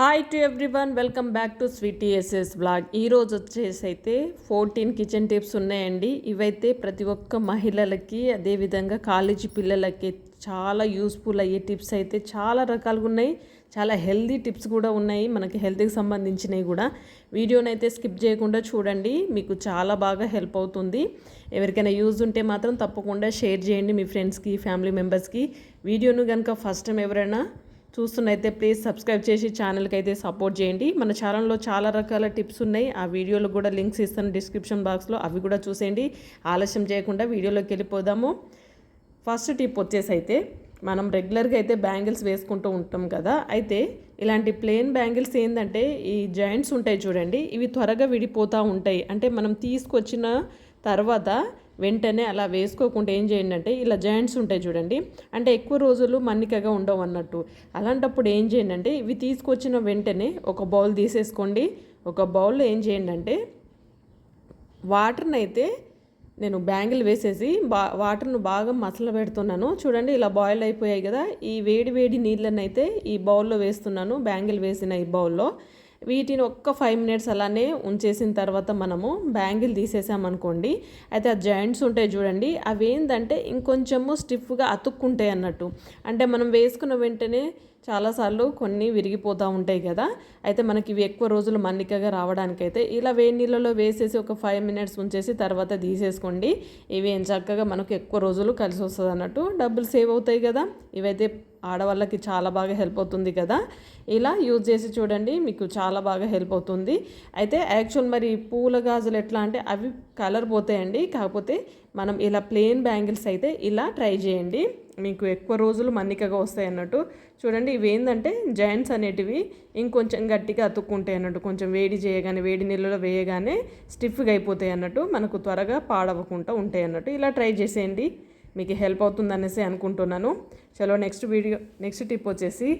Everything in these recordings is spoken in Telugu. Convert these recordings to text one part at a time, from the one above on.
Hi to everyone welcome back to sweety SS vlog ఈరోజు వచ్చేసి అయితే ఫోర్టీన్ కిచెన్ టిప్స్ ఉన్నాయండి. ఇవైతే ప్రతి ఒక్క మహిళలకి అదేవిధంగా కాలేజీ పిల్లలకి చాలా యూస్ఫుల్ అయ్యే టిప్స్ అయితే చాలా రకాలుగా ఉన్నాయి. చాలా హెల్దీ టిప్స్ కూడా ఉన్నాయి. మనకి హెల్త్కి సంబంధించినవి కూడా. వీడియోని అయితే స్కిప్ చేయకుండా చూడండి. మీకు చాలా బాగా హెల్ప్ అవుతుంది. ఎవరికైనా యూజ్ ఉంటే మాత్రం తప్పకుండా షేర్ చేయండి మీ ఫ్రెండ్స్కి ఫ్యామిలీ మెంబర్స్కి వీడియోను కనుక ఫస్ట్ టైం ఎవరైనా చూస్తున్నైతే ప్లీజ్ సబ్స్క్రైబ్ చేసి ఛానల్కి అయితే సపోర్ట్ చేయండి. మన ఛానల్లో చాలా రకాల టిప్స్ ఉన్నాయి. ఆ వీడియోలో కూడా లింక్స్ ఇస్తాను డిస్క్రిప్షన్ బాక్స్లో అవి కూడా చూసేయండి. ఆలస్యం చేయకుండా వీడియోలోకి వెళ్ళిపోదాము. ఫస్ట్ టిప్ వచ్చేసి అయితే మనం రెగ్యులర్గా అయితే బ్యాంగిల్స్ వేసుకుంటూ ఉంటాం కదా. అయితే ఇలాంటి ప్లెయిన్ బ్యాంగిల్స్ ఏంటంటే ఈ జాయింట్స్ ఉంటాయి చూడండి. ఇవి త్వరగా విడిపోతూ ఉంటాయి. అంటే మనం తీసుకొచ్చిన తర్వాత వెంటనే అలా వేసుకోకుండా ఏం చేయండి అంటే ఇలా జాయింట్స్ ఉంటాయి చూడండి. అంటే ఎక్కువ రోజులు మన్నికగా ఉండవు అన్నట్టు. అలాంటప్పుడు ఏం చేయండి అంటే ఇవి తీసుకొచ్చిన వెంటనే ఒక బౌల్ తీసేసుకోండి. ఒక బౌల్లో ఏం చేయండి అంటే వాటర్ని అయితే నేను బ్యాంగిల్ వేసేసి బా వాటర్ను బాగా మసలు పెడుతున్నాను. చూడండి ఇలా బాయిల్ అయిపోయాయి కదా. ఈ వేడి వేడి నీళ్ళని అయితే ఈ బౌల్లో వేస్తున్నాను బ్యాంగిల్ వేసిన ఈ బౌల్లో. వీటిని ఒక్క ఫైవ్ మినిట్స్ అలానే ఉంచేసిన తర్వాత మనము బ్యాంగిల్ తీసేసామనుకోండి అయితే ఆ జాయింట్స్ ఉంటాయి చూడండి అవి ఏంటంటే ఇంకొంచెము స్టిఫ్గా అతుక్కుంటాయి అన్నట్టు. అంటే మనం వేసుకున్న వెంటనే చాలాసార్లు కొన్ని విరిగిపోతూ ఉంటాయి కదా అయితే మనకి ఇవి ఎక్కువ రోజులు మన్నికగా రావడానికైతే ఇలా వేడి నీళ్ళలో వేసేసి ఒక ఫైవ్ మినిట్స్ ఉంచేసి తర్వాత తీసేసుకోండి. ఇవి ఏం చక్కగా మనకు ఎక్కువ రోజులు కలిసి వస్తుంది అన్నట్టు డబ్బులు సేవ్ అవుతాయి కదా ఇవైతే ఆడవాళ్ళకి చాలా బాగా హెల్ప్ అవుతుంది కదా. ఇలా యూజ్ చేసి చూడండి మీకు చాలా బాగా హెల్ప్ అవుతుంది. అయితే యాక్చువల్ మరి పూల గాజులు ఎట్లా అంటే అవి కలర్ పోతాయండి. కాకపోతే మనం ఇలా ప్లెయిన్ బ్యాంగిల్స్ అయితే ఇలా ట్రై చేయండి. మీకు ఎక్కువ రోజులు మన్నికగా వస్తాయి అన్నట్టు. చూడండి ఇవి ఏంటంటే జాయింట్స్ అనేటివి. ఇంకొంచెం గట్టిగా అతుక్కుంటాయి అన్నట్టు. కొంచెం వేడి చేయగానే వేడి నీళ్ళలో వేయగానే స్టిఫ్గా అయిపోతాయి అన్నట్టు. మనకు త్వరగా పాడవకుండా ఉంటాయి అన్నట్టు. ఇలా ట్రై చేసేయండి. మీకు హెల్ప్ అవుతుంది అనేసి అనుకుంటున్నాను. చలో నెక్స్ట్ వీడియో నెక్స్ట్ టిప్ వచ్చేసి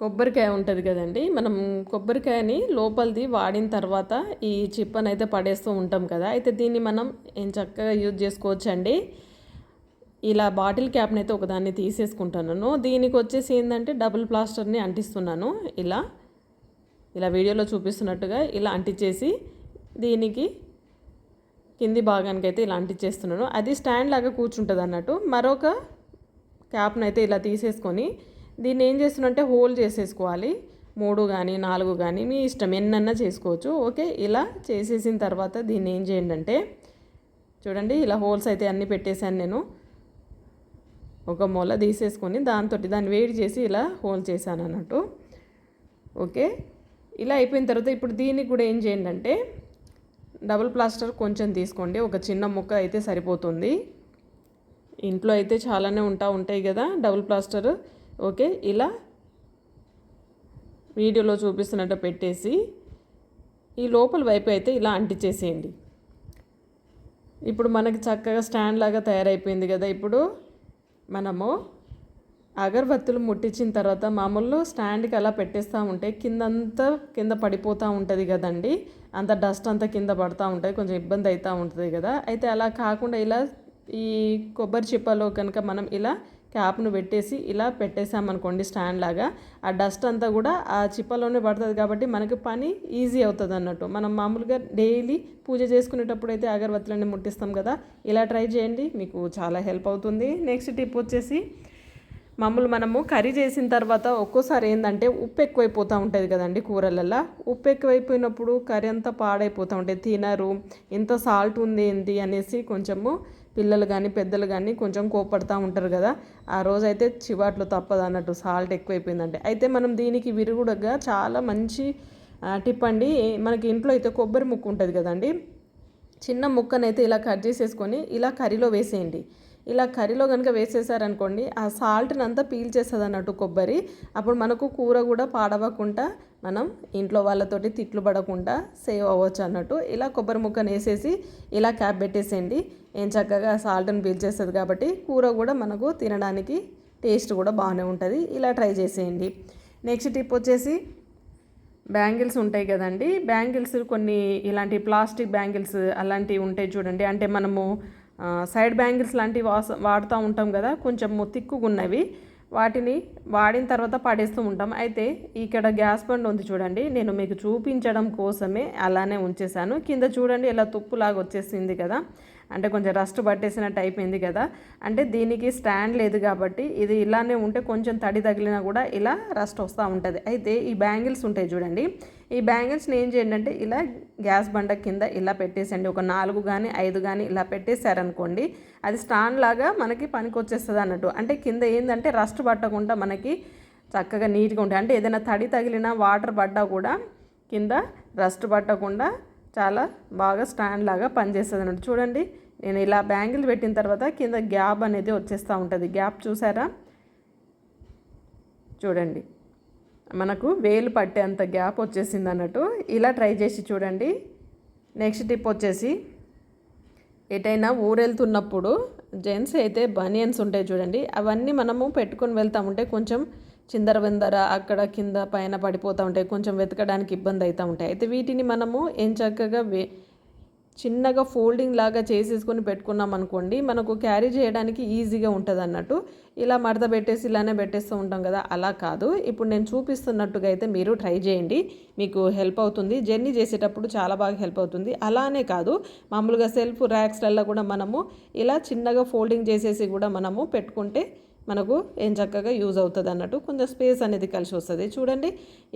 కొబ్బరికాయ ఉంటుంది కదండి. మనం కొబ్బరికాయని లోపలిది వాడిన తర్వాత ఈ చిప్పని అయితే పడేస్తూ ఉంటాం కదా. అయితే దీన్ని మనం ఏం చక్కగా యూజ్ చేసుకోవచ్చు అండి ఇలా బాటిల్ క్యాప్ని అయితే ఒకదాన్ని తీసేసుకుంటున్నాను దీనికి వచ్చేసి ఏంటంటే డబుల్ ప్లాస్టర్ని అంటిస్తున్నాను. ఇలా ఇలా వీడియోలో చూపిస్తున్నట్టుగా ఇలా అంటించేసి దీనికి కింది భాగానికి అయితే ఇలాంటివి చేస్తున్నాను. అది స్టాండ్ లాగా కూర్చుంటుంది అన్నట్టు. మరొక క్యాప్ని అయితే ఇలా తీసేసుకొని దీన్ని ఏం చేస్తున్నంటే హోల్ చేసేసుకోవాలి. మూడు కానీ నాలుగు కానీ మీ ఇష్టం ఎన్నన్నా చేసుకోవచ్చు. ఓకే ఇలా చేసేసిన తర్వాత దీన్ని ఏం చేయండి అంటే చూడండి ఇలా హోల్స్ అయితే అన్నీ పెట్టేశాను నేను. ఒక మొల తీసేసుకొని దాంతో దాన్ని వేడి చేసి ఇలా హోల్ చేశాను అన్నట్టు. ఓకే ఇలా అయిపోయిన తర్వాత ఇప్పుడు దీనికి కూడా ఏం చేయండి అంటే డబుల్ ప్లాస్టర్ కొంచెం తీసుకోండి. ఒక చిన్న ముక్క అయితే సరిపోతుంది. ఇంట్లో అయితే చాలానే ఉంటా ఉంటాయి కదా డబుల్ ప్లాస్టర్. ఓకే ఇలా వీడియోలో చూపిస్తున్నట్టు పెట్టేసి ఈ లోపల వైపు అయితే ఇలా అంటించేసేయండి ఇప్పుడు మనకి చక్కగా స్టాండ్ లాగా తయారైపోయింది కదా. ఇప్పుడు మనము అగరబత్తులు ముట్టించిన తర్వాత మామూలు స్టాండ్కి అలా పెట్టేస్తూ ఉంటే కిందంతా కింద పడిపోతూ ఉంటుంది కదండి. అంత డస్ట్ అంతా కింద పడుతూ ఉంటుంది కొంచెం ఇబ్బంది అవుతూ ఉంటుంది కదా. అయితే అలా కాకుండా ఇలా ఈ కొబ్బరి చిప్పలో కనుక మనం ఇలా క్యాప్ను పెట్టేసి ఇలా పెట్టేసామనుకోండి స్టాండ్ లాగా ఆ డస్ట్ అంతా కూడా ఆ చిప్పలోనే పడుతుంది కాబట్టి మనకి పని ఈజీ అవుతుంది అన్నట్టు. మనం మామూలుగా డైలీ పూజ చేసుకునేటప్పుడు అయితే అగరబత్తులన్నీ ముట్టిస్తాం కదా. ఇలా ట్రై చేయండి మీకు చాలా హెల్ప్ అవుతుంది. నెక్స్ట్ టిప్ వచ్చేసి మామూలు మనము కర్రీ చేసిన తర్వాత ఒక్కోసారి ఏంటంటే ఉప్పు ఎక్కువైపోతూ ఉంటుంది కదండి కూరలల్లో. ఉప్పు ఎక్కువైపోయినప్పుడు కర్రీ అంతా పాడైపోతూ ఉంటుంది. తినరు. ఇంత సాల్ట్ ఉంది ఏంటి అనేసి కొంచెము పిల్లలు కానీ పెద్దలు కానీ కొంచెం కోపడుతూ ఉంటారు కదా. ఆ రోజు అయితే చివాట్లు తప్పదు అన్నట్టు సాల్ట్ ఎక్కువైపోయిందంటే. అయితే మనం దీనికి విరుగుడుగా చాలా మంచి టిప్ అండి. మనకి ఇంట్లో అయితే కొబ్బరి ముక్కు ఉంటుంది కదండి. చిన్న ముక్కనైతే ఇలా కట్ చేసేసుకొని ఇలా కర్రీలో వేసేయండి. ఇలా కర్రీలో కనుక వేసేసారనుకోండి ఆ సాల్ట్ని అంతా పీల్చేస్తుంది అన్నట్టు కొబ్బరి. అప్పుడు మనకు కూర కూడా పాడవకుండా మనం ఇంట్లో వాళ్ళతోటి తిట్లు పడకుండా సేవ్ అవ్వచ్చు అన్నట్టు ఇలా కొబ్బరి ముక్కను వేసేసి ఇలా క్యాప్ పెట్టేసేయండి. ఏం చక్కగా సాల్ట్ని పీల్చేస్తుంది కాబట్టి కూర కూడా మనకు తినడానికి టేస్ట్ కూడా బాగానే ఉంటుంది. ఇలా ట్రై చేసేయండి. నెక్స్ట్ టిప్ వచ్చేసి బ్యాంగిల్స్ ఉంటాయి కదండి. బ్యాంగిల్స్ కొన్ని ఇలాంటి ప్లాస్టిక్ బ్యాంగిల్స్ అలాంటివి ఉంటాయి చూడండి. అంటే మనము సైడ్ బ్యాంగిల్స్ లాంటివి వాస వాడుతూ ఉంటాం కదా కొంచెం తిక్కుగా ఉన్నవి వాటిని వాడిన తర్వాత పడేస్తూ ఉంటాం. అయితే ఇక్కడ గ్యాస్ బండ్ ఉంది చూడండి నేను మీకు చూపించడం కోసమే అలానే ఉంచేసాను కింద చూడండి ఇలా తుప్పులాగా వచ్చేసింది కదా. అంటే కొంచెం రస్ట్ పట్టేసినట్టు అయిపోయింది కదా. అంటే దీనికి స్టాండ్ లేదు కాబట్టి ఇది ఇలానే ఉంటే కొంచెం తడి తగిలినా కూడా ఇలా రస్ట్ వస్తూ ఉంటుంది. అయితే ఈ బ్యాంగిల్స్ ఉంటాయి చూడండి. ఈ బ్యాంగిల్స్ని ఏం చేయండి అంటే ఇలా గ్యాస్ బండ కింద ఇలా పెట్టేసండి. ఒక నాలుగు కానీ ఐదు కానీ ఇలా పెట్టేశారనుకోండి అది స్టాండ్ లాగా మనకి పనికి వచ్చేస్తుంది అన్నట్టు. అంటే కింద ఏంటంటే రస్ట్ పట్టకుండా మనకి చక్కగా నీట్గా ఉంటాయి. అంటే ఏదైనా తడి తగిలినా వాటర్ పడ్డా కూడా కింద రస్ట్ పట్టకుండా చాలా బాగా స్టాండ్ లాగా పనిచేస్తుంది అన్నట్టు చూడండి నేను ఇలా బ్యాంగిల్ పెట్టిన తర్వాత కింద గ్యాప్ అనేది వచ్చేస్తూ ఉంటుంది. గ్యాప్ చూసారా? చూడండి మనకు వేలు పట్టేంత గ్యాప్ వచ్చేసింది అన్నట్టు ఇలా ట్రై చేసి చూడండి. నెక్స్ట్ టిప్ వచ్చేసి ఎటైనా ఊరెళ్తున్నప్పుడు జెంట్స్ అయితే బనియన్స్ ఉంటాయి చూడండి. అవన్నీ మనము పెట్టుకొని వెళ్తా ఉంటే కొంచెం చిందర విందర అక్కడ కింద పైన పడిపోతూ ఉంటాయి. కొంచెం వెతకడానికి ఇబ్బంది అవుతూ ఉంటాయి. అయితే వీటిని మనము ఏం చక్కగా వే చిన్నగా ఫోల్డింగ్ లాగా చేసేసుకొని పెట్టుకున్నాం అనుకోండి మనకు క్యారీ చేయడానికి ఈజీగా ఉంటుంది అన్నట్టు. ఇలా మడత పెట్టేసి ఇలానే పెట్టేస్తూ ఉంటాం కదా అలా కాదు. ఇప్పుడు నేను చూపిస్తున్నట్టుగా అయితే మీరు ట్రై చేయండి. మీకు హెల్ప్ అవుతుంది. జర్నీ చేసేటప్పుడు చాలా బాగా హెల్ప్ అవుతుంది. అలానే కాదు మామూలుగా సెల్ఫ్ ర్యాక్స్లలో కూడా మనము ఇలా చిన్నగా ఫోల్డింగ్ చేసేసి కూడా మనము పెట్టుకుంటే మనకు ఏం చక్కగా యూజ్ అవుతుంది అన్నట్టు కొంచెం స్పేస్ అనేది కలిసి వస్తుంది. చూడండి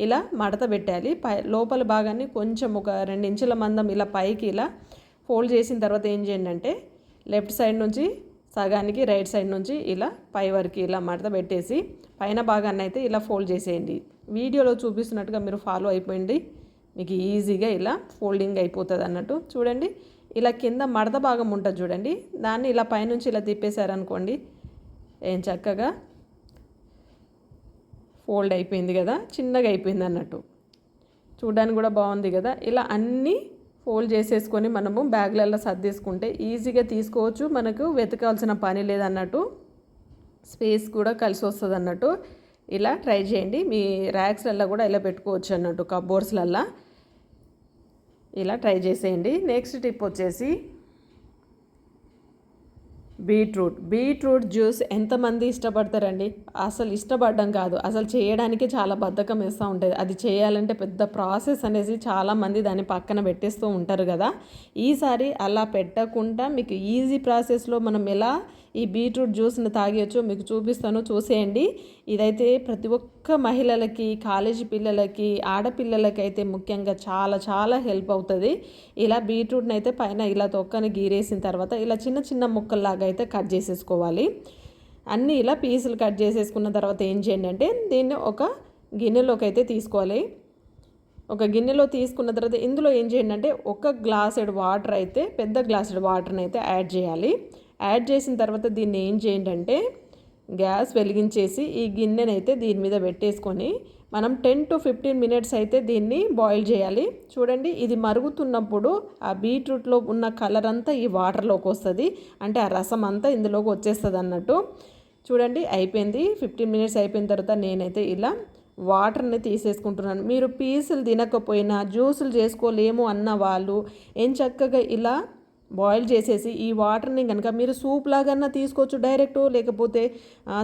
ఇలా మడత పెట్టాలి. పై లోపల భాగాన్ని కొంచెం ఒక రెండు ఇంచుల మందం ఇలా పైకి ఇలా ఫోల్డ్ చేసిన తర్వాత ఏం చేయండి అంటే లెఫ్ట్ సైడ్ నుంచి సగానికి రైట్ సైడ్ నుంచి ఇలా పై వరకు ఇలా మడత పెట్టేసి పైన భాగాన్ని అయితే ఇలా ఫోల్డ్ చేసేయండి. వీడియోలో చూపిస్తున్నట్టుగా మీరు ఫాలో అయిపోయింది. మీకు ఈజీగా ఇలా ఫోల్డింగ్ అయిపోతుంది అన్నట్టు. చూడండి ఇలా కింద మడత భాగం ఉంటుంది చూడండి. దాన్ని ఇలా పైనుంచి ఇలా తిప్పేశారనుకోండి ఏం చక్కగా ఫోల్డ్ అయిపోయింది కదా చిన్నగా అయిపోయింది అన్నట్టు. చూడడానికి కూడా బాగుంది కదా. ఇలా అన్నీ ఫోల్డ్ చేసేసుకొని మనము బ్యాగ్లలో సర్దేసుకుంటే ఈజీగా తీసుకోవచ్చు. మనకు వెతకాల్సిన పని లేదన్నట్టు స్పేస్ కూడా కలిసి వస్తుంది అన్నట్టు. ఇలా ట్రై చేయండి. మీ ర్యాక్స్లల్లో కూడా ఇలా పెట్టుకోవచ్చు అన్నట్టు కబోర్డ్స్లల్లో ఇలా ట్రై చేసేయండి. నెక్స్ట్ టిప్ వచ్చేసి బీట్రూట్. బీట్రూట్ జ్యూస్ ఎంతమంది ఇష్టపడతారండి? అసలు ఇష్టపడడం కాదు. అసలు చేయడానికి చాలా బద్ధకం వేస్తూ ఉంటుంది. అది చేయాలంటే పెద్ద ప్రాసెస్ అనేసి చాలామంది దాన్ని పక్కన పెట్టేస్తూ ఉంటారు కదా. ఈసారి అలా పెట్టకుండా మీకు ఈజీ ప్రాసెస్లో మనం ఎలా ఈ బీట్రూట్ జ్యూస్ని తాగేయచ్చు మీకు చూపిస్తాను చూసేయండి. ఇదైతే ప్రతి ఒక్క మహిళలకి కాలేజీ పిల్లలకి ఆడపిల్లలకి అయితే ముఖ్యంగా చాలా చాలా హెల్ప్ అవుతుంది. ఇలా బీట్రూట్ని అయితే పైన ఇలా తొక్కని గీరేసిన తర్వాత ఇలా చిన్న చిన్న ముక్కల్లాగా అయితే కట్ చేసేసుకోవాలి. అన్నీ ఇలా పీసులు కట్ చేసేసుకున్న తర్వాత ఏం చేయండి అంటే దీన్ని ఒక గిన్నెలోకి అయితే తీసుకోవాలి. ఒక గిన్నెలో తీసుకున్న తర్వాత ఇందులో ఏం చేయండి అంటే ఒక గ్లాసెడ్ వాటర్ అయితే పెద్ద గ్లాసెడ్ వాటర్ని అయితే యాడ్ చేయాలి. యాడ్ చేసిన తర్వాత దీన్ని ఏం చేయండి అంటే గ్యాస్ వెలిగించేసి ఈ గిన్నెనైతే దీని మీద పెట్టేసుకొని మనం టెన్ టు ఫిఫ్టీన్ మినిట్స్ అయితే దీన్ని బాయిల్ చేయాలి. చూడండి ఇది మరుగుతున్నప్పుడు ఆ బీట్రూట్లో ఉన్న కలర్ అంతా ఈ వాటర్లోకి వస్తుంది. అంటే ఆ రసం అంతా ఇందులోకి వచ్చేస్తుంది అన్నట్టు. చూడండి అయిపోయింది. ఫిఫ్టీన్ మినిట్స్ అయిపోయిన తర్వాత నేనైతే ఇలా వాటర్ని తీసేసుకుంటున్నాను. మీరు పీసులు తినకపోయినా జ్యూసులు చేసుకోలేము అన్న వాళ్ళు ఏం చక్కగా ఇలా బాయిల్ చేసేసి ఈ వాటర్ని కనుక మీరు సూప్ లాగన్నా తీసుకోవచ్చు డైరెక్ట్ లేకపోతే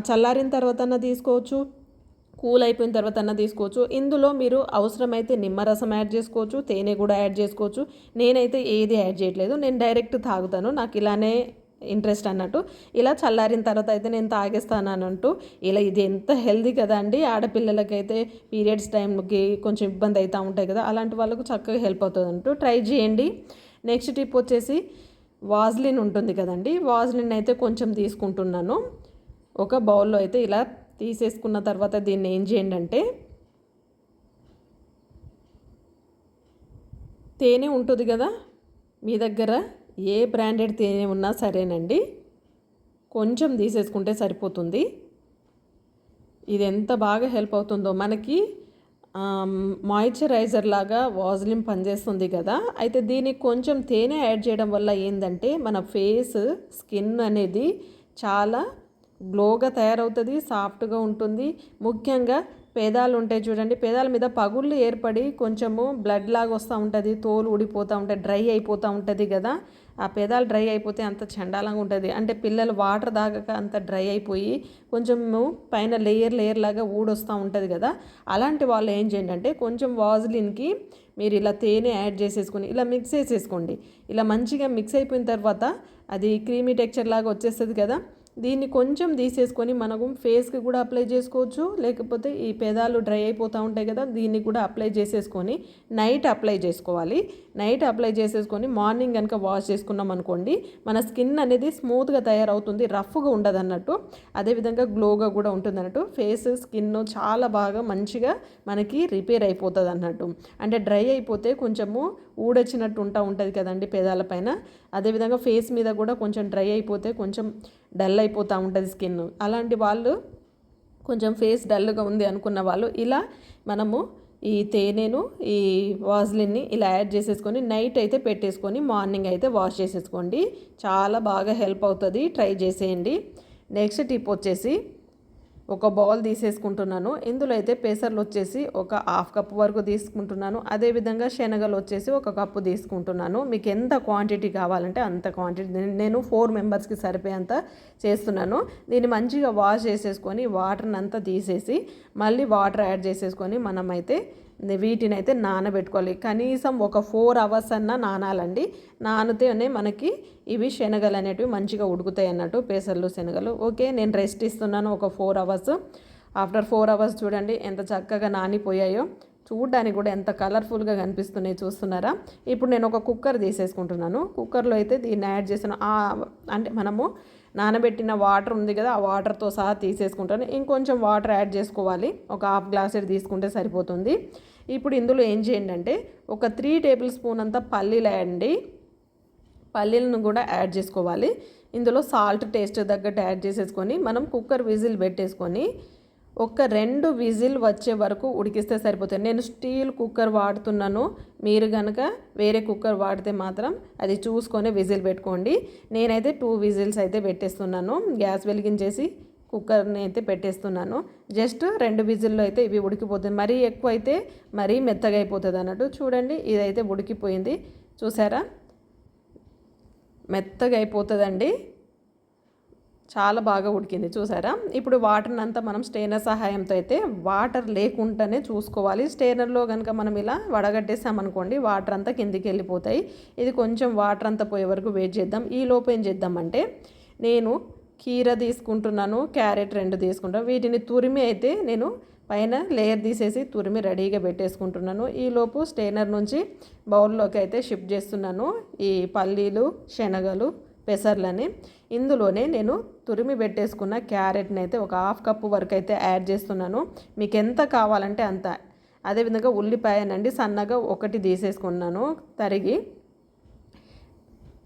చల్లారిన తర్వాత తీసుకోవచ్చు కూల్ అయిపోయిన తర్వాత అన్న తీసుకోవచ్చు. ఇందులో మీరు అవసరమైతే నిమ్మరసం యాడ్ చేసుకోవచ్చు తేనె కూడా యాడ్ చేసుకోవచ్చు. నేనైతే ఏది యాడ్ చేయట్లేదు నేను డైరెక్ట్ తాగుతాను నాకు ఇలానే ఇంట్రెస్ట్ అన్నట్టు. ఇలా చల్లారిన తర్వాత అయితే నేను తాగేస్తాను అంటూ ఇలా ఇది ఎంత హెల్దీ కదా అండి ఆడపిల్లలకైతే పీరియడ్స్ టైంకి కొంచెం ఇబ్బంది అవుతూ ఉంటాయి కదా అలాంటి వాళ్ళకు చక్కగా హెల్ప్ అవుతుంది అంటూ ట్రై చేయండి. నెక్స్ట్ టిప్ వచ్చేసి వాజ్లిన్ ఉంటుంది కదండి. వాజ్లిన్ అయితే కొంచెం తీసుకుంటున్నాను. ఒక బౌల్లో అయితే ఇలా తీసేసుకున్న తర్వాత దీన్ని ఏం చేయండి అంటే తేనె ఉంటుంది కదా మీ దగ్గర ఏ బ్రాండెడ్ తేనె ఉన్నా సరేనండి. కొంచెం తీసేసుకుంటే సరిపోతుంది. ఇది ఎంత బాగా హెల్ప్ అవుతుందో మనకి మాయిశ్చరైజర్ లాగా వాజ్లిన్ పనిచేస్తుంది కదా. అయితే దీనికి కొంచెం తేనె యాడ్ చేయడం వల్ల ఏంటంటే మన ఫేస్ స్కిన్ అనేది చాలా గ్లోగా తయారవుతుంది సాఫ్ట్గా ఉంటుంది. ముఖ్యంగా పేదాలు ఉంటాయి చూడండి పేదాల మీద పగుళ్ళు ఏర్పడి కొంచెము బ్లడ్ లాగా వస్తూ ఉంటుంది తోలు ఊడిపోతూ ఉంటుంది డ్రై అయిపోతూ ఉంటుంది కదా. ఆ పేదాలు డ్రై అయిపోతే అంత చండాలంగా ఉంటుంది. అంటే పిల్లలు వాటర్ తాగక అంత డ్రై అయిపోయి కొంచెము పైన లేయర్ లేయర్ లాగా ఊడొస్తూ ఉంటుంది కదా. అలాంటి వాళ్ళు ఏం చేయండి అంటే కొంచెం వాజ్లిన్కి మీరు ఇలా తేనె యాడ్ చేసేసుకొని ఇలా మిక్స్ చేసేసుకోండి. ఇలా మంచిగా మిక్స్ అయిపోయిన తర్వాత అది క్రీమీ టెక్చర్ లాగా వచ్చేస్తుంది కదా. దీన్ని కొంచెం తీసేసుకొని మనకు ఫేస్కి కూడా అప్లై చేసుకోవచ్చు. లేకపోతే ఈ పెదాలు డ్రై అయిపోతూ ఉంటాయి కదా దీన్ని కూడా అప్లై చేసేసుకొని నైట్ అప్లై చేసుకోవాలి. నైట్ అప్లై చేసేసుకొని మార్నింగ్ కనుక వాష్ చేసుకున్నాం అనుకోండి మన స్కిన్ అనేది స్మూత్గా తయారవుతుంది రఫ్గా ఉండదు అన్నట్టు అదేవిధంగా గ్లోగా కూడా ఉంటుంది అన్నట్టు ఫేస్ స్కిన్ చాలా బాగా మంచిగా మనకి రిపేర్ అయిపోతుంది అన్నట్టు అంటే డ్రై అయిపోతే కొంచెము ఊడొచ్చినట్టు ఉంటా ఉంటుంది కదండి పెదాలపైన అదేవిధంగా ఫేస్ మీద కూడా కొంచెం డ్రై అయిపోతే కొంచెం డల్ అయిపోతూ ఉంటుంది స్కిన్. అలాంటి వాళ్ళు కొంచెం ఫేస్ డల్గా ఉంది అనుకున్న వాళ్ళు ఇలా మనము ఈ తేనెను ఈ వాజ్లిన్ని ఇలా యాడ్ చేసేసుకొని నైట్ అయితే పెట్టేసుకొని మార్నింగ్ అయితే వాష్ చేసేసుకోండి. చాలా బాగా హెల్ప్ అవుతుంది. ట్రై చేసేయండి. నెక్స్ట్ టిప్ వచ్చేసి ఒక బౌల్ తీసేసుకుంటున్నాను. ఇందులో అయితే పేసర్లు వచ్చేసి ఒక హాఫ్ కప్ వరకు తీసుకుంటున్నాను. అదేవిధంగా శనగలు వచ్చేసి ఒక కప్పు తీసుకుంటున్నాను. మీకు ఎంత క్వాంటిటీ కావాలంటే అంత క్వాంటిటీ. నేను ఫోర్ మెంబర్స్కి సరిపోయేంత చేస్తున్నాను. దీన్ని మంచిగా వాష్ చేసేసుకొని వాటర్ని అంతా తీసేసి మళ్ళీ వాటర్ యాడ్ చేసేసుకొని మనమైతే వీటిని అయితే నానబెట్టుకోవాలి. కనీసం ఒక ఫోర్ అవర్స్ అన్నా నానాలండి. నానితేనే మనకి ఇవి శనగలు అనేటివి మంచిగా ఉడుకుతాయి అన్నట్టు పేసర్లు శనగలు. ఓకే నేను రెస్ట్ ఇస్తున్నాను ఒక four hours. After four hours చూడండి ఎంత చక్కగా నానిపోయాయో. చూడడానికి కూడా ఎంత కలర్ఫుల్గా కనిపిస్తున్నాయి చూస్తున్నారా? ఇప్పుడు నేను ఒక కుక్కర్ తీసేసుకుంటున్నాను. కుక్కర్లో అయితే దీన్ని యాడ్ చేసిన అంటే మనము నానబెట్టిన వాటర్ ఉంది కదా ఆ వాటర్తో సహా తీసేసుకుంటాను. ఇంకొంచెం వాటర్ యాడ్ చేసుకోవాలి. ఒక హాఫ్ గ్లాస్ తీసుకుంటే సరిపోతుంది. ఇప్పుడు ఇందులో ఏం చేయండి అంటే ఒక త్రీ టేబుల్ స్పూన్ అంతా పల్లీలు వేయండి పల్లీలను కూడా యాడ్ చేసుకోవాలి. ఇందులో సాల్ట్ టేస్ట్ తగ్గట్టు యాడ్ చేసేసుకొని మనం కుక్కర్ విజిల్ పెట్టేసుకొని ఒక రెండు విజిల్ వచ్చే వరకు ఉడికిస్తే సరిపోతుంది. నేను స్టీల్ కుక్కర్ వాడుతున్నాను. మీరు కనుక వేరే కుక్కర్ వాడితే మాత్రం అది చూసుకొని విజిల్ పెట్టుకోండి. నేనైతే టూ విజిల్స్ అయితే పెట్టేస్తున్నాను. గ్యాస్ వెలిగించేసి కుక్కర్ని అయితే పెట్టేస్తున్నాను. జస్ట్ రెండు విజిల్లో అయితే ఇవి ఉడికిపోతుంది. మరీ ఎక్కువ అయితే మరీ మెత్తగా అయిపోతుంది అన్నట్టు. చూడండి ఇదైతే ఉడికిపోయింది. చూసారా? మెత్తగా అయిపోతుందండి. చాలా బాగా ఉడికింది చూసారా? ఇప్పుడు వాటర్ని అంతా మనం స్టెయినర్ సహాయంతో అయితే వాటర్ లేకుండానే చూసుకోవాలి. స్టెయినర్లో కనుక మనం ఇలా వడగట్టేసామనుకోండి వాటర్ అంతా కిందికి వెళ్ళిపోతాయి. ఇది కొంచెం వాటర్ అంతా పోయే వరకు వెయిట్ చేద్దాం. ఈ లోపు ఏం చేద్దామంటే నేను కీర తీసుకుంటున్నాను క్యారెట్ రెండు తీసుకుంటాను వీటిని తురిమి అయితే నేను పైన లేయర్ తీసేసి తురిమి రెడీగా పెట్టేసుకుంటున్నాను. ఈలోపు స్టెయినర్ నుంచి బౌల్లోకి అయితే షిఫ్ట్ చేస్తున్నాను. ఈ పల్లీలు శనగలు పెసర్లని ఇందులోనే నేను తురిమి పెట్టేసుకున్న క్యారెట్ని అయితే ఒక హాఫ్ కప్పు వరకు అయితే యాడ్ చేస్తున్నాను. మీకు ఎంత కావాలంటే అంత. అదేవిధంగా ఉల్లిపాయనండి సన్నగా ఒకటి తీసేసుకున్నాను తరిగి.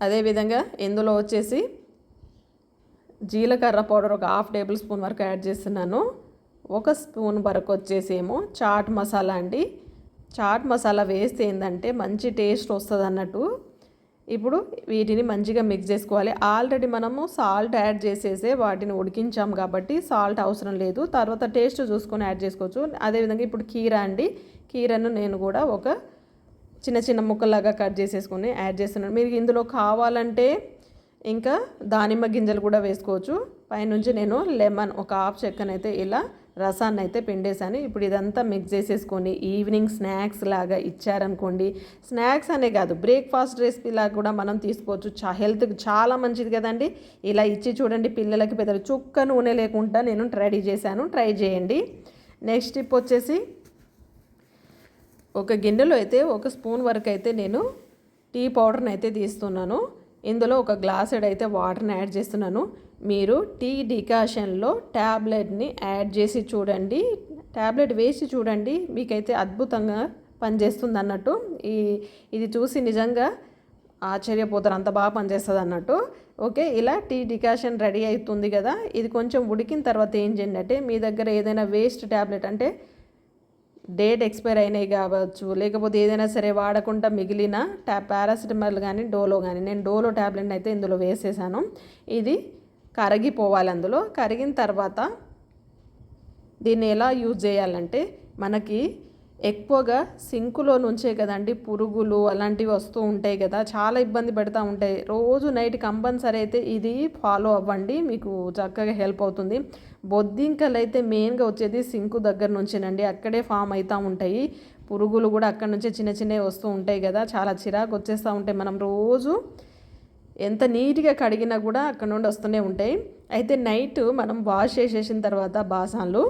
అదేవిధంగా ఇందులో వచ్చేసి జీలకర్ర పౌడర్ ఒక హాఫ్ టేబుల్ స్పూన్ వరకు యాడ్ చేస్తున్నాను. ఒక స్పూన్ వరకు వచ్చేసేమో చాట్ మసాలా అండి. చాట్ మసాలా వేస్తే ఏంటంటే మంచి టేస్ట్ వస్తుంది అన్నట్టు ఇప్పుడు వీటిని మంచిగా మిక్స్ చేసుకోవాలి. ఆల్రెడీ మనము సాల్ట్ యాడ్ చేసేసే వాటిని ఉడికించాం కాబట్టి సాల్ట్ అవసరం లేదు. తర్వాత టేస్ట్ చూసుకొని యాడ్ చేసుకోవచ్చు. అదేవిధంగా ఇప్పుడు కీర అండి. కీరను నేను కూడా ఒక చిన్న చిన్న ముక్కలాగా కట్ చేసేసుకొని యాడ్ చేస్తున్నాను. మీరు ఇందులో కావాలంటే ఇంకా దానిమ్మ గింజలు కూడా వేసుకోవచ్చు. పైనుంచి నేను లెమన్ ఒక హాఫ్ చెక్కనైతే ఇలా రసాన్ని అయితే పిండేసాను ఇప్పుడు ఇదంతా మిక్స్ చేసేసుకొని ఈవినింగ్ స్నాక్స్ లాగా ఇచ్చారనుకోండి. స్నాక్స్ అనే కాదు బ్రేక్ఫాస్ట్ రెసిపీ లాగా కూడా మనం తీసుకోవచ్చు. చా హెల్త్కి చాలా మంచిది కదండి. ఇలా ఇచ్చి చూడండి పిల్లలకి పెద్దలు చుక్క నూనె లేకుండా నేను రెడీ చేశాను. ట్రై చేయండి. నెక్స్ట్ టిప్ వచ్చేసి ఒక గిన్నెలో అయితే ఒక స్పూన్ వరకు అయితే నేను టీ పౌడర్ని అయితే తీస్తున్నాను. ఇందులో ఒక గ్లాసెడ్ అయితే వాటర్ని యాడ్ చేస్తున్నాను. మీరు టీ డికాషన్లో ట్యాబ్లెట్ని యాడ్ చేసి చూడండి. ట్యాబ్లెట్ వేసి చూడండి. మీకైతే అద్భుతంగా పనిచేస్తుంది అన్నట్టు ఈ ఇది చూసి నిజంగా ఆశ్చర్యపోతారు. అంత బాగా పనిచేస్తుంది అన్నట్టు ఓకే ఇలా టీ డికాషన్ రెడీ అవుతుంది కదా. ఇది కొంచెం ఉడికిన తర్వాత ఏం చేయండి అంటే మీ దగ్గర ఏదైనా వేస్ట్ ట్యాబ్లెట్ అంటే డేట్ ఎక్స్పైర్ అయినాయి కావచ్చు లేకపోతే ఏదైనా సరే వాడకుండా మిగిలిన ట్యా పారాసిటమాల్ కానీ డోలో కానీ నేను డోలో ట్యాబ్లెట్ అయితే ఇందులో వేసేసాను. ఇది కరిగిపోవాలి అందులో. కరిగిన తర్వాత దీన్ని ఎలా యూజ్ చేయాలంటే మనకి ఎక్కువగా సింకులో నుంచే కదండి పురుగులు అలాంటివి వస్తూ ఉంటాయి కదా. చాలా ఇబ్బంది పెడతా ఉంటాయి. రోజు నైట్ కంపల్సరీ అయితే ఇది ఫాలో అవ్వండి. మీకు చక్కగా హెల్ప్ అవుతుంది. బొద్దింకలు అయితే మెయిన్గా వచ్చేది సింకు దగ్గర నుంచేనండి. అక్కడే ఫామ్ అవుతూ ఉంటాయి. పురుగులు కూడా అక్కడ నుంచే చిన్న చిన్నవి వస్తూ ఉంటాయి కదా. చాలా చిరాకు వచ్చేస్తూ ఉంటాయి. మనం రోజు ఎంత నీట్గా కడిగినా కూడా అక్కడ నుండి వస్తూనే ఉంటాయి. అయితే నైట్ మనం వాష్ చేసేసిన తర్వాత బాసాన్లు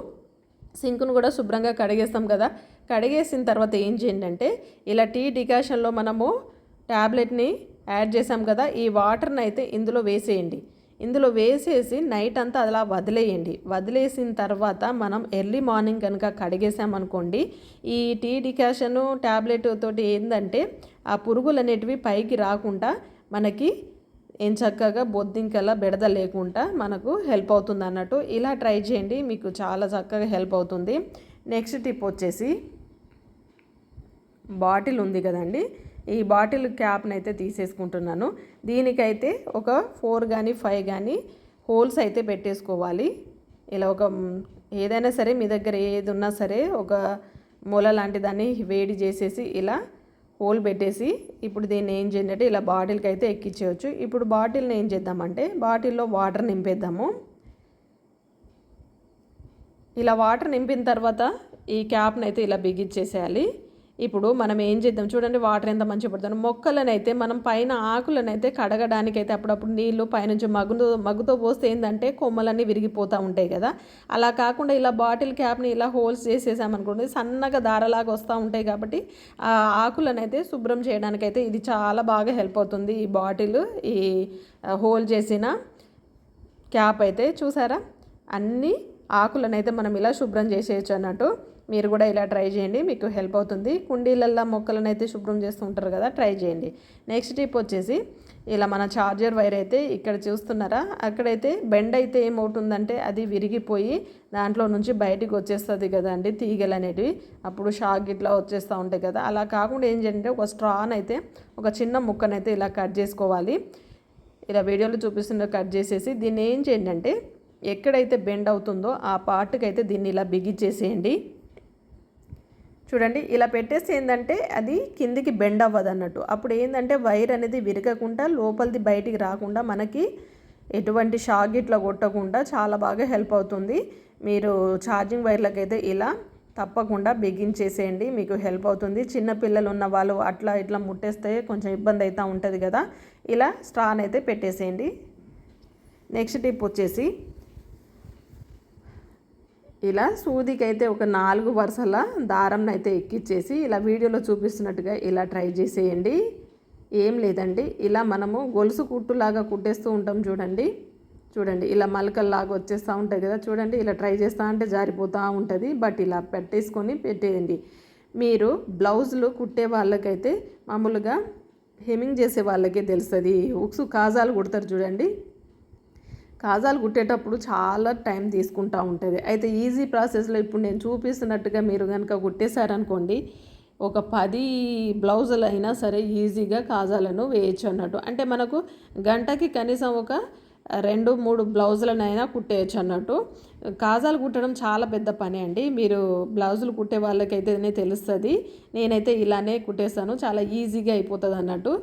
సింక్ను కూడా శుభ్రంగా కడిగేస్తాం కదా. కడిగేసిన తర్వాత ఏం చేయండి అంటే ఇలా టీ డికాషన్లో మనము ట్యాబ్లెట్ని యాడ్ చేసాం కదా ఈ వాటర్ని అయితే ఇందులో వేసేయండి. ఇందులో వేసేసి నైట్ అంతా అలా వదిలేయండి. వదిలేసిన తర్వాత మనం ఎర్లీ మార్నింగ్ కనుక కడిగేసామనుకోండి ఈ టీ డికాషన్ ట్యాబ్లెట్ తోటి ఏంటంటే ఆ పురుగులు అనేటివి పైకి రాకుండా మనకి ఏం చక్కగా బొద్దింకల బెడద లేకుండా మనకు హెల్ప్ అవుతుంది అన్నట్టు. ఇలా ట్రై చేయండి మీకు చాలా చక్కగా హెల్ప్ అవుతుంది. నెక్స్ట్ టిప్ వచ్చేసి బాటిల్ ఉంది కదండి ఈ బాటిల్ క్యాప్ని అయితే తీసేసుకుంటున్నాను. దీనికైతే ఒక ఫోర్ కానీ ఫైవ్ కానీ హోల్స్ అయితే పెట్టేసుకోవాలి. ఇలా ఒక ఏదైనా సరే మీ దగ్గర ఏది ఉన్నా సరే ఒక మూల లాంటి దాన్ని వేడి చేసేసి ఇలా హోల్ పెట్టేసి ఇప్పుడు దీన్ని ఏం చేయండి ఇలా బాటిల్కి అయితే ఎక్కించేయచ్చు. ఇప్పుడు బాటిల్ని ఏం చేద్దామంటే బాటిల్లో వాటర్ నింపేద్దాము. ఇలా వాటర్ నింపిన తర్వాత ఈ క్యాప్ని అయితే ఇలా బిగించేసేయాలి. ఇప్పుడు మనం ఏం చేద్దాం? చూడండి వాటర్ ఎంత మంచిగా పడుతుంది. మొక్కలను అయితే మనం పైన ఆకులను అయితే కడగడానికి అయితే అప్పుడప్పుడు నీళ్ళు పైనుంచి మగ్గుతో మగ్గుతో పోస్తే ఏంటంటే కొమ్మలన్నీ విరిగిపోతూ ఉంటాయి కదా. అలా కాకుండా ఇలా బాటిల్ క్యాప్ని ఇలా హోల్స్ చేసేసామనుకోండి సన్నగా దారలాగా వస్తూ ఉంటాయి కాబట్టి ఆ ఆకులను అయితే శుభ్రం చేయడానికైతే ఇది చాలా బాగా హెల్ప్ అవుతుంది. ఈ బాటిల్ ఈ హోల్ చేసిన క్యాప్ అయితే చూసారా? అన్నీ ఆకులను అయితే మనం ఇలా శుభ్రం చేసేయచ్చు అన్నట్టు. మీరు కూడా ఇలా ట్రై చేయండి మీకు హెల్ప్ అవుతుంది. కుండీలల్లో మొక్కలను అయితే శుభ్రం చేస్తూ ఉంటారు కదా ట్రై చేయండి. నెక్స్ట్ టిప్ వచ్చేసి ఇలా మన ఛార్జర్ వైర్ అయితే ఇక్కడ చూస్తున్నారా అక్కడైతే బెండ్ అయితే ఏమవుతుందంటే అది విరిగిపోయి దాంట్లో నుంచి బయటికి వచ్చేస్తుంది కదండి తీగలు అనేటివి. అప్పుడు షాక్ ఇట్లా వచ్చేస్తూ ఉంటాయి కదా. అలా కాకుండా ఏం చేయండి ఒక స్ట్రాన్ అయితే ఒక చిన్న ముక్కనైతే ఇలా కట్ చేసుకోవాలి. ఇలా వీడియోలో చూపిస్తున్న కట్ చేసేసి దీన్ని ఏం చేయండి అంటే ఎక్కడైతే బెండ్ అవుతుందో ఆ పార్ట్కి అయితే దీన్ని ఇలా బిగించేసేయండి చూడండి ఇలా పెట్టేస్తే ఏంటంటే అది కిందికి బెండ్ అవ్వదు అన్నట్టు అప్పుడు ఏంటంటే వైర్ అనేది విరగకుండా లోపలిది బయటికి రాకుండా మనకి ఎటువంటి షాక్ ఇట్లా కొట్టకుండా చాలా బాగా హెల్ప్ అవుతుంది. మీరు ఛార్జింగ్ వైర్లకైతే ఇలా తప్పకుండా బిగించేసేయండి మీకు హెల్ప్ అవుతుంది. చిన్న పిల్లలు ఉన్న వాళ్ళు అట్లా ఇట్లా ముట్టేస్తే కొంచెం ఇబ్బంది అవుతూ ఉంటుంది కదా. ఇలా స్ట్రాన్ అయితే పెట్టేసేయండి. నెక్స్ట్ టిప్ వచ్చేసి ఇలా సూదికి అయితే ఒక నాలుగు వరుసల దారం అయితే ఎక్కిచ్చేసి ఇలా వీడియోలో చూపిస్తున్నట్టుగా ఇలా ట్రై చేసేయండి. ఏం లేదండి. ఇలా మనము గొలుసు కుట్టులాగా కుట్టేస్తూ ఉంటాం చూడండి. చూడండి. ఇలా మలకల్లాగా వచ్చేస్తూ ఉంటాయి కదా. చూడండి. ఇలా ట్రై చేస్తూ ఉంటే జారిపోతూ ఉంటుంది. బట్ ఇలా పెట్టేసుకొని పెట్టేయండి. మీరు బ్లౌజులు కుట్టే వాళ్ళకైతే మామూలుగా హెమింగ్ చేసే వాళ్ళకే తెలుస్తుంది. ఉక్సు కాజాలు కుడతారు చూడండి. కాజాలు కుట్టేటప్పుడు చాలా టైం తీసుకుంటూ ఉంటుంది. అయితే ఈజీ ప్రాసెస్లో ఇప్పుడు నేను చూపిస్తున్నట్టుగా మీరు కనుక కుట్టేశారనుకోండి ఒక పది బ్లౌజులు అయినా సరే ఈజీగా కాజాలను వేయచ్చు అన్నట్టు. అంటే మనకు గంటకి కనీసం ఒక రెండు మూడు బ్లౌజులనైనా కుట్టేయచ్చు అన్నట్టు. కాజాలు కుట్టడం చాలా పెద్ద పని అండి. మీరు బ్లౌజులు కుట్టే వాళ్ళకైతేనే తెలుస్తుంది. నేనైతే ఇలానే కుట్టేస్తాను. చాలా ఈజీగా అయిపోతుంది అన్నట్టు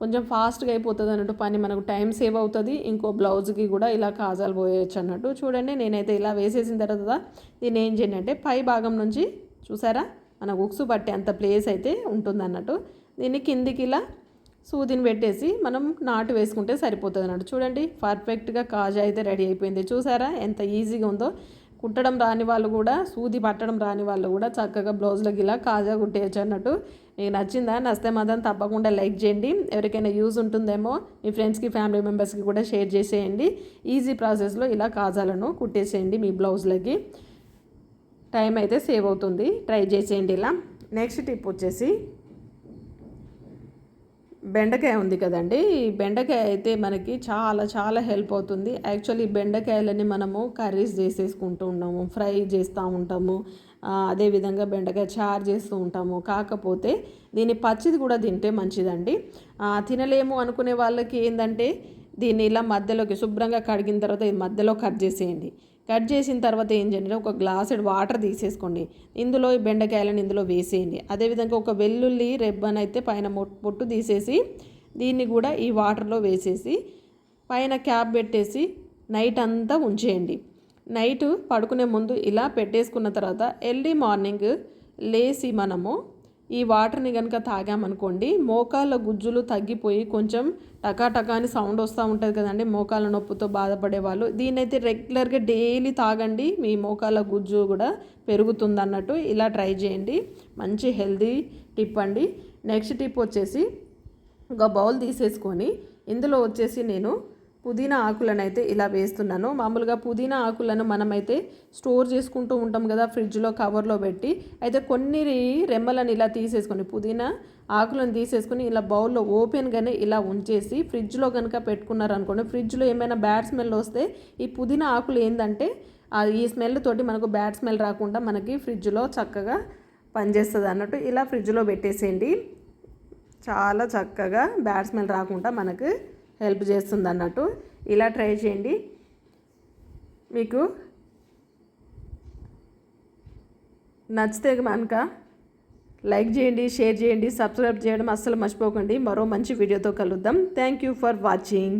కొంచెం ఫాస్ట్గా అయిపోతుంది అన్నట్టు పని మనకు టైం సేవ్ అవుతుంది. ఇంకో బ్లౌజ్కి కూడా ఇలా కాజాలు పోయొచ్చు అన్నట్టు. చూడండి నేనైతే ఇలా వేసేసిన తర్వాత దీన్ని ఏం చేయండి అంటే పై భాగం నుంచి చూసారా? మన ఉక్సు పట్టే అంత ప్లేస్ అయితే ఉంటుంది అన్నట్టు. దీన్ని కిందికి ఇలా సూదిని పెట్టేసి మనం నాటు వేసుకుంటే సరిపోతుంది అన్నట్టు. చూడండి పర్ఫెక్ట్గా కాజా అయితే రెడీ అయిపోయింది. చూసారా ఎంత ఈజీగా ఉందో? కుట్టడం రాని వాళ్ళు కూడా సూది పట్టడం రాని వాళ్ళు కూడా చక్కగా బ్లౌజ్లకి ఇలా కాజా కుట్టేయచ్చు అన్నట్టు. మీకు నచ్చిందా? నస్తే మాత్రం తప్పకుండా లైక్ చేయండి. ఎవరికైనా యూజ్ ఉంటుందేమో మీ ఫ్రెండ్స్కి ఫ్యామిలీ మెంబర్స్కి కూడా షేర్ చేసేయండి. ఈజీ ప్రాసెస్లో ఇలా కాజాలను కుట్టేసేయండి మీ బ్లౌజ్లకి. టైం అయితే సేవ్ అవుతుంది. ట్రై చేసేయండి ఇలా. నెక్స్ట్ టిప్ వచ్చేసి బెండకాయ ఉంది కదండి. ఈ బెండకాయ అయితే మనకి చాలా చాలా హెల్ప్ అవుతుంది. యాక్చువల్లీ బెండకాయలని మనము కర్రీస్ చేసేసుకుంటూ ఉంటాము ఫ్రై చేస్తూ ఉంటాము. అదేవిధంగా బెండకాయ చారు చేస్తూ ఉంటాము. కాకపోతే దీన్ని పచ్చిది కూడా తింటే మంచిదండి. తినలేము అనుకునే వాళ్ళకి ఏంటంటే దీన్ని ఇలా మధ్యలోకి శుభ్రంగా కడిగిన తర్వాత ఈ మధ్యలో కట్ చేసేయండి. కట్ చేసిన తర్వాత ఏం చేయండి? ఒక గ్లాసెడ్ వాటర్ తీసేసుకోండి. ఇందులో ఈ బెండకాయలను ఇందులో వేసేయండి. అదేవిధంగా ఒక వెల్లుల్లి రెబ్బన్ అయితే పైన పొట్టు తీసేసి దీన్ని కూడా ఈ వాటర్లో వేసేసి పైన క్యాప్ పెట్టేసి నైట్ అంతా ఉంచేయండి. నైట్ పడుకునే ముందు ఇలా పెట్టేసుకున్న తర్వాత ఎర్లీ మార్నింగ్ లేచి మనము ఈ వాటర్ని కనుక తాగామనుకోండి మోకాళ్ళ గుజ్జులు తగ్గిపోయి కొంచెం టకాటకా అని సౌండ్ వస్తూ ఉంటుంది కదండి మోకాళ్ళ నొప్పితో బాధపడే వాళ్ళు. దీన్నైతే రెగ్యులర్గా డైలీ తాగండి మీ మోకాళ్ళ గుజ్జు కూడా పెరుగుతుంది అన్నట్టు ఇలా ట్రై చేయండి. మంచి హెల్దీ టిప్ అండి. నెక్స్ట్ టిప్ వచ్చేసి ఒక బౌల్ తీసేసుకొని ఇందులో వచ్చేసి నేను పుదీనా ఆకులను అయితే ఇలా వేస్తున్నాను. మామూలుగా పుదీనా ఆకులను మనమైతే స్టోర్ చేసుకుంటూ ఉంటాం కదా ఫ్రిడ్జ్లో కవర్లో పెట్టి. అయితే కొన్ని రెమ్మలను ఇలా తీసేసుకొని పుదీనా ఆకులను తీసేసుకొని ఇలా బౌల్లో ఓపెన్గానే ఇలా ఉంచేసి ఫ్రిడ్జ్లో కనుక పెట్టుకున్నారనుకోండి ఫ్రిడ్జ్లో ఏమైనా బ్యాడ్ స్మెల్ వస్తే ఈ పుదీనా ఆకులు ఏంటంటే ఈ స్మెల్ తోటి మనకు బ్యాడ్ స్మెల్ రాకుండా మనకి ఫ్రిడ్జ్లో చక్కగా పనిచేస్తుంది అన్నట్టు ఇలా ఫ్రిడ్జ్లో పెట్టేసేయండి. చాలా చక్కగా బ్యాడ్ స్మెల్ రాకుండా మనకు హెల్ప్ చేస్తుంది అన్నట్టు ఇలా ట్రై చేయండి. మీకు నచ్చితే కనుక లైక్ చేయండి షేర్ చేయండి సబ్స్క్రైబ్ చేయడం అస్సలు మర్చిపోకండి. మరో మంచి వీడియోతో కలుద్దాం. Thank you for watching.